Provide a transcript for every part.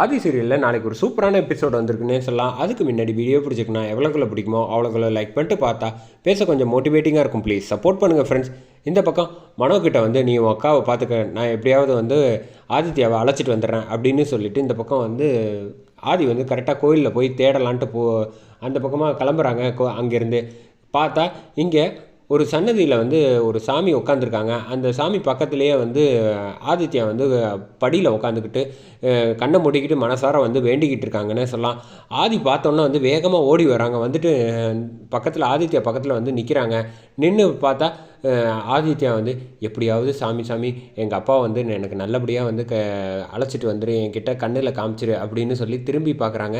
ஆதி சீரியலில் நாளைக்கு ஒரு சூப்பரான எபிசோட் வந்திருக்குன்னே சொல்லலாம். அதுக்கு முன்னாடி வீடியோ பிடிச்சிக்கணும் எவ்வளோக்குள்ள பிடிக்குமோ அவ்வளோக்குள்ள லைக் பண்ணிட்டு பார்த்தா பேச கொஞ்சம் மோட்டிவேட்டிங்காக இருக்கும் ப்ளீஸ் சப்போர்ட் பண்ணுங்கள் ஃப்ரெண்ட்ஸ் இந்த பக்கம் மனோக்கிட்ட வந்து நீ உன் அக்காவை பார்த்துக்க. நான் எப்படியாவது வந்து ஆதித்யாவை அழைச்சிட்டு வந்துடுறேன் அப்படின்னு சொல்லிட்டு இந்த பக்கம் வந்து ஆதி வந்து கரெக்டாக கோயிலில் போய் தேடலான்ட்டு போ அந்த பக்கமாக கிளம்புறாங்க கோ அங்கேருந்து. பார்த்தா இங்கே ஒரு சன்னதியில் வந்து ஒரு சாமி உட்காந்துருக்காங்க அந்த சாமி பக்கத்துலேயே வந்து ஆதித்யா வந்து படியில் உட்காந்துக்கிட்டு கண்ணை மூடிக்கிட்டு மனசார வந்து வேண்டிக்கிட்டு இருக்காங்கன்னு சொல்லலாம். ஆதி பார்த்தோன்னே வந்து வேகமாக ஓடி வராங்க. வந்துட்டு பக்கத்தில் ஆதித்யா பக்கத்தில் வந்து நிற்கிறாங்க நின்று பார்த்தா ஆதித்யா வந்து எப்படியாவது சாமி சாமி எங்கள் அப்பா வந்து எனக்கு நல்லபடியாக வந்து க அழைச்சிட்டு வந்துரு என்கிட்ட கண்ணில் காமிச்சிரு அப்படின்னு சொல்லி திரும்பி பார்க்குறாங்க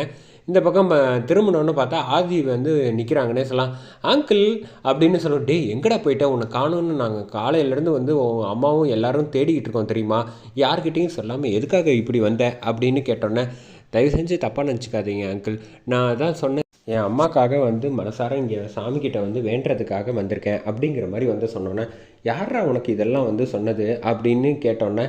இந்த பக்கம் திரும்பினோன்னு பார்த்தா ஆதி வந்து நிற்கிறாங்கன்னே சொல்லலாம் அங்கிள் அப்படின்னு சொல்லுவோம் டேய் எங்கடா போயிட்ட? உன்னை காணும்னு நாங்கள் காலையிலேருந்து வந்து உன் அம்மாவும் எல்லாரும் தேடிக்கிட்டு இருக்கோம் தெரியுமா? யார்கிட்டையும் சொல்லாமல் எதுக்காக இப்படி வந்த? அப்படின்னு கேட்டோன்னே தயவு செஞ்சு தப்பாக நினச்சிக்காதீங்க அங்கிள் நான் அதான் சொன்னேன் என் அம்மாக்காக வந்து மனசார இங்கே சாமிக்கிட்ட வந்து வேண்டுறதுக்காக வந்திருக்கேன் அப்படிங்கிற மாதிரி வந்து சொன்னோன்னே யாரா உனக்கு இதெல்லாம் வந்து சொன்னது? அப்படின்னு கேட்டோன்னே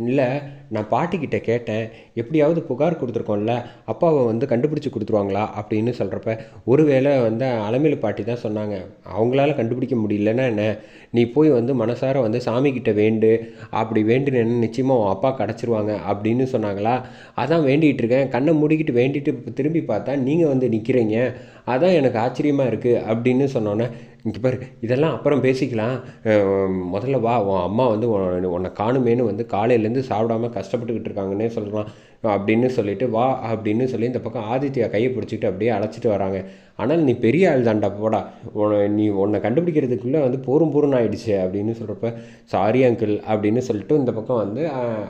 இல்லை நான் பாட்டிக்கிட்ட கேட்டேன் எப்படியாவது புகார் கொடுத்துருக்கோம்ல அப்பாவை வந்து கண்டுபிடிச்சி கொடுத்துருவாங்களா? அப்படின்னு சொல்கிறப்ப ஒருவேளை வந்து அலமேலு பாட்டி தான் சொன்னாங்க. அவங்களால கண்டுபிடிக்க முடியலன்னா என்ன? நீ போய் வந்து மனசார வந்து சாமிக்கிட்ட வேண்டு. அப்படி வேண்டுனேன்னு நிச்சயமாக உன் அப்பா கிடச்சிருவாங்க அப்படின்னு சொன்னாங்களா? அதான் வேண்டிகிட்டு இருக்கேன். கண்ணை மூடிக்கிட்டு வேண்டிட்டு திரும்பி பார்த்தா நீங்கள் வந்து நிற்கிறீங்க அதான் எனக்கு ஆச்சரியமாக இருக்குது அப்படின்னு சொன்னோன்னே இங்கே பாரு இதெல்லாம் அப்புறம் பேசிக்கலாம். முதல்ல வா உன் அம்மா வந்து உன்னை- உன்னை காணுமேனு வந்து காலையிலேருந்து சாப்பிடாம கஷ்டப்பட்டுக்கிட்டு இருக்காங்கன்னே சொல்லலாம். அப்படின்னு சொல்லிட்டு வா அப்படின்னு சொல்லி இந்த பக்கம் ஆதித்யா கையை பிடிச்சிட்டு அப்படியே அழைச்சிட்டு வராங்க. ஆனால் நீ பெரிய ஆள் தான்டா போடா. உன்னை நீ உன்னை கண்டுபிடிக்கிறதுக்குள்ளே வந்து போரும் போரும் ஆயிடுச்சு அப்படின்னு சொல்கிறப்ப சாரி அங்கிள் அப்படின்னு சொல்லிட்டு இந்த பக்கம் வந்து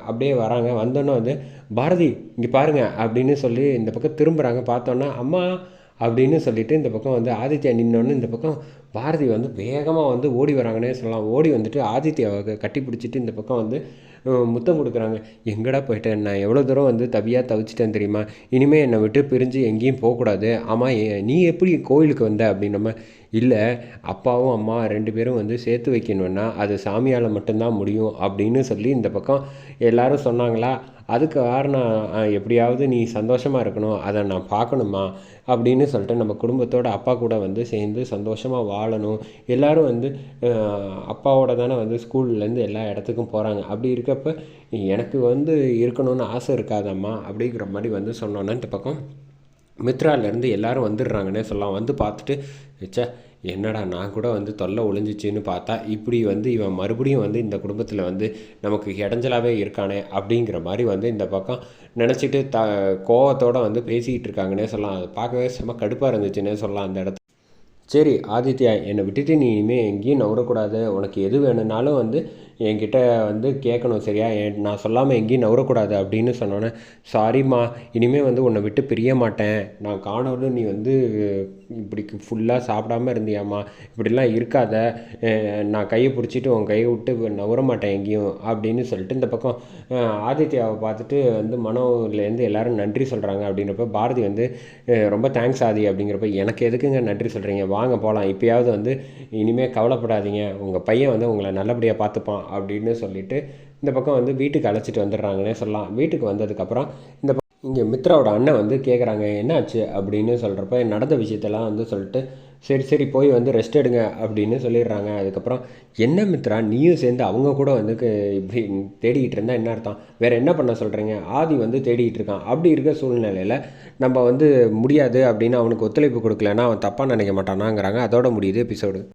அப்படியே வராங்க. வந்தோன்னே வந்து பாரதி இங்கே பாருங்க அப்படின்னு சொல்லி இந்த பக்கம் திரும்புகிறாங்க பார்த்தோன்னா அம்மா அப்படின்னு சொல்லிட்டு இந்த பக்கம் வந்து ஆதித்யா நின்னோன்னு இந்த பக்கம் பாரதி வந்து வேகமாக வந்து ஓடி வராங்கன்னே சொல்லலாம். ஓடி வந்துட்டு ஆதித்யாவை கட்டி பிடிச்சிட்டு இந்த பக்கம் வந்து முத்தம் கொடுக்குறாங்க. எங்கடா போயிட்டேன் நான் எவ்வளோ தூரம் வந்து தவியாக தவிச்சிட்டேன் தெரியுமா? இனிமேல் என்னை விட்டு பிரிஞ்சு எங்கேயும் போகக்கூடாது. ஆமாம் ஏ- நீ எப்படி கோயிலுக்கு வந்த? அப்படின்னம்ம இல்லை அப்பாவும் அம்மா ரெண்டு பேரும் வந்து சேர்த்து வைக்கணுன்னா அது சாமியால் மட்டும்தான் முடியும். அப்படின்னு சொல்லி இந்த பக்கம் எல்லாரும் சொன்னாங்களா. அதுக்கு காரணம் எப்படியாவது நீ சந்தோஷமாக இருக்கணும் அதை நான் பார்க்கணுமா அப்படின்னு சொல்லிட்டு நம்ம குடும்பத்தோட அப்பா கூட வந்து சேர்ந்து சந்தோஷமாக வாழணும். எல்லோரும் வந்து அப்பாவோட தானே வந்து ஸ்கூல்லேருந்து எல்லா இடத்துக்கும் போகிறாங்க அப்படி இருக்கப்ப எனக்கு வந்து இருக்கணும்னு ஆசை இருக்காதம்மா அப்படிங்கிற மாதிரி வந்து சொன்னோன்னே இந்த பக்கம் மித்ராலேருந்து எல்லோரும் வந்துடுறாங்கன்னே சொல்லலாம். வந்து பார்த்துட்டு ச்சே என்னடா நான் கூட வந்து தொல்லை ஒளிஞ்சிச்சின்னு பார்த்தா இப்படி வந்து இவன் மறுபடியும் வந்து இந்த குடும்பத்தில் வந்து நமக்கு இடைஞ்சலாகவே இருக்கானே அப்படிங்கிற மாதிரி வந்து இந்த பக்கம் நினச்சிட்டு த கோவத்தோடு வந்து பேசிக்கிட்டு இருக்காங்கன்னே சொல்லலாம். அது பார்க்கவே செம கடுப்பாக இருந்துச்சுன்னே சொல்லலாம் அந்த இடத்துல. சரி ஆதித்யா என்னை விட்டுட்டு நீ இனிமேல் எங்கேயும் நவரக்கூடாது உனக்கு எது வேணும்னாலும் வந்து என்கிட்ட வந்து கேட்கணும் சரியா? என் நான் சொல்லாமல் எங்கேயும் நவரக்கூடாது அப்படின்னு சொன்னோன்னே சாரிம்மா இனிமேல் வந்து உன்னை விட்டு பிரிய மாட்டேன். நான் காணோன்னு நீ வந்து இப்படி ஃபுல்லாக சாப்பிடாம இருந்தியாம்மா. இப்படிலாம் இருக்காத. நான் கையை பிடிச்சிட்டு உன் கையை விட்டு நவர மாட்டேன் எங்கேயும் அப்படின்னு சொல்லிட்டு இந்த பக்கம் ஆதித்யாவை பார்த்துட்டு வந்து மனோலேருந்து எல்லோரும் நன்றி சொல்கிறாங்க அப்படின்றப்ப பாரதி வந்து ரொம்ப தேங்க்ஸ் ஆதி அப்படிங்கிறப்ப எனக்கு எதுக்குங்க நன்றி சொல்கிறீங்க வாங்க போகலாம் இப்போயாவது வந்து இனிமேல் கவலைப்படாதீங்க. உங்கள் பையன் வந்து உங்களை நல்லபடியாக பார்த்துப்பான். அப்படின்னு சொல்லிட்டு இந்த பக்கம் வந்து வீட்டுக்கு அழைச்சிட்டு வந்துடுறாங்கன்னே சொல்லலாம். வீட்டுக்கு வந்ததுக்கப்புறம் இந்த இங்கே மித்ராவோட அண்ணன் வந்து கேட்குறாங்க என்னாச்சு? அப்படின்னு சொல்கிறப்ப நடந்த விஷயத்தெல்லாம் வந்து சொல்லிட்டு சரி சரி போய் வந்து ரெஸ்ட் எடுங்க அப்படின்னு சொல்லிடுறாங்க. அதுக்கப்புறம் என்ன மித்ரா நீயும் சேர்ந்து அவங்க கூட வந்து இப்படி தேடிக்கிட்டு இருந்தால் என்ன அர்த்தம்? வேறு என்ன பண்ண சொல்கிறீங்க ஆதி வந்து தேடிக்கிட்டு இருக்கான். அப்படி இருக்க சூழ்நிலையில் நம்ம வந்து முடியாது அப்படின்னு அவனுக்கு ஒத்துழைப்பு கொடுக்கலன்னா அவன் தப்பாக நினைக்க மாட்டானாங்கிறாங்க. அதோட முடியுது எபிசோடு